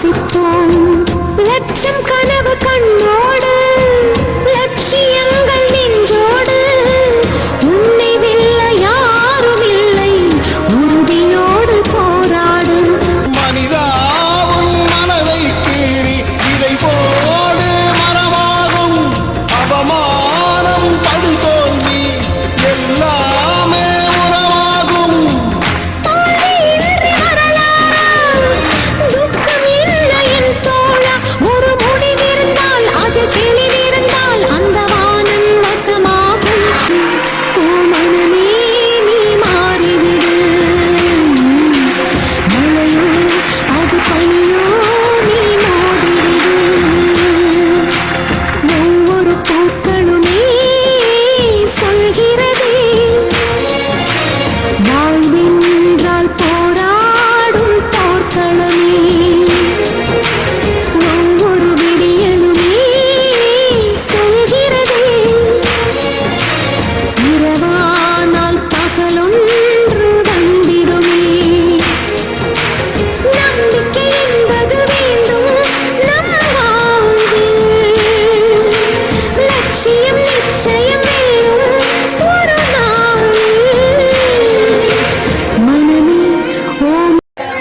சுவாசிப்போம் லட்சம்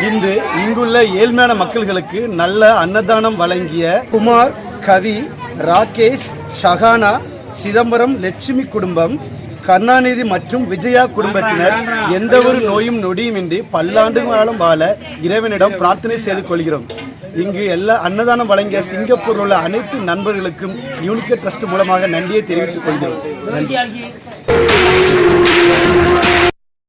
இன்று இங்குள்ள ஏழ்மையான மக்கள்களுக்கு நல்ல அன்னதானம் வழங்கிய குமார் கவி ராகேஷ் ஷஹானா சிதம்பரம் லட்சுமி குடும்பம் கருணாநிதி மற்றும் விஜயா குடும்பத்தினர் எந்த ஒரு நோயும் நொடியுமின்றி பல்லாண்டு காலம் வாழ இறைவனிடம் பிரார்த்தனை செய்து கொள்கிறோம். இங்கு எல்லா அன்னதானம் வழங்கிய சிங்கப்பூரில் உள்ள அனைத்து நண்பர்களுக்கும் யூனிகே ட்ரஸ்ட் மூலமாக நன்றியை தெரிவித்துக் கொள்கிறோம். நன்றி.